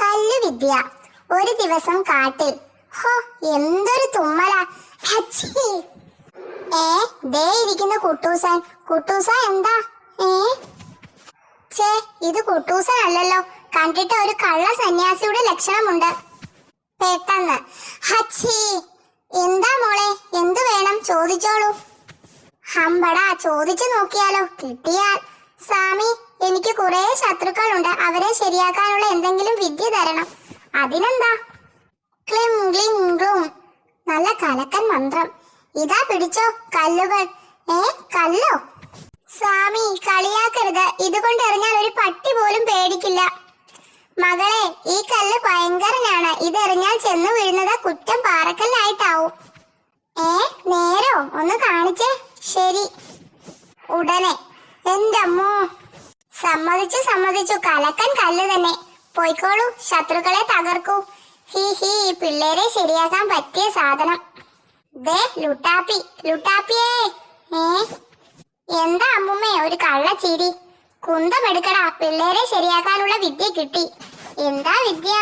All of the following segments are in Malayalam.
കല്ല് വിദ്യ. ഒരു ദിവസം കാട്ടിൽ. ഹോ എന്തൊരു തുമ്മല. ഏ ദേ ഇരിക്കുന്ന കുട്ടൂസൻ. കുട്ടൂസ എന്താ? ഏ? ചേ ഇത് കുട്ടൂസൻ അല്ലല്ലോ. കണ്ടിട്ട് ഒരു കള്ള സന്യാസിയുടെ ലക്ഷണമുണ്ട്. പെട്ടെന്ന്. ഹച്ചി എന്താ മോളെ? എന്തു വേണം? ചോദിച്ചോളൂ. ഹമ്പടാ ചോദിച്ചു നോക്കിയാലോ. കിട്ടിയാൽ. സ്വാമി കുറെ ശത്രുക്കളുണ്ട്. അവരെ ശരിയാക്കാനുള്ള എന്തെങ്കിലും വിദ്യ തരണം. അതിനെന്താ? ക്ലിം ക്ലിം ക്ലൂം. നല്ല കലക്കൻ മന്ത്രം. ഇതാ പിടിച്ചോ കല്ലുകൾ. ഏ കല്ലോ? സ്വാമി കളിയാക്കരുത്. ഇതുകൊണ്ട് എറിഞ്ഞാൽ ഒരു പട്ടി പോലും പേടിക്കില്ല. മകളെ ഈ കല്ല് ഭയങ്കരനാണ്. ഇതെറിഞ്ഞാൽ ചെന്ന് വീഴുന്നത് കുറ്റം പാറക്കല്ലായിട്ടാവും. ഏ നേരോ? ഒന്ന് കാണിച്ചേ. ശരി. ഉടനെ. എന്റെ അമ്മോ. സമ്മതിച്ചു സമ്മതിച്ചു. കലക്കൻ കല്ല് തന്നെ. പോയിക്കോളൂ ശത്രുക്കളെ തകർക്കൂ. ഹി ഹി പിള്ളേരെ ശരിയാക്കാൻ പറ്റിയ സാധനം. ദേ ലുട്ടാപ്പി ലുട്ടാപ്പിയേ. ഏ? എന്താ അമ്മുമ്മേ ഒരു കള്ള ചിരി കുന്തം എടുക്കടാ പിള്ളേരെ ശരിയാക്കാനുള്ള വിദ്യ കിട്ടി. എന്താ വിദ്യ?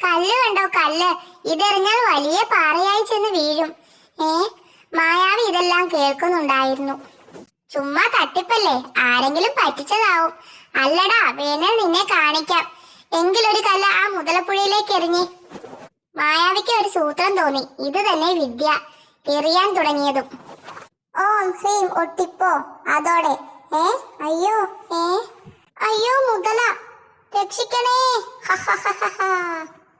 കല്ല് കണ്ടോ കല്ല്? ഇതെറിഞ്ഞാൽ വലിയ പാറയായി ചെന്ന് വീഴും. ഏ? മായാവി ഇതെല്ലാം കേൾക്കുന്നുണ്ടായിരുന്നു. ചുമ്മാ തട്ടിപ്പല്ലേ? ആരെങ്കിലും പറ്റിച്ചതാവും. അല്ലടാ വേണേൽ നിന്നെ കാണിക്കാം. എങ്കിലൊരു കല്ല ആ മുതലപ്പുഴയിലേക്ക് എറിഞ്ഞേ. മായാവിക്ക് ഒരു സൂത്രം തോന്നി. ഇത് തന്നെ വിദ്യ. എറിയാൻ തുടങ്ങിയതും. ഓം ഹ്രീം ഒട്ടിപ്പോ. അതോടെ. ഏ? അയ്യോ ഏ? അയ്യോ മുതല. രക്ഷിക്കണേ. ഹ ഹ ഹ ഹ.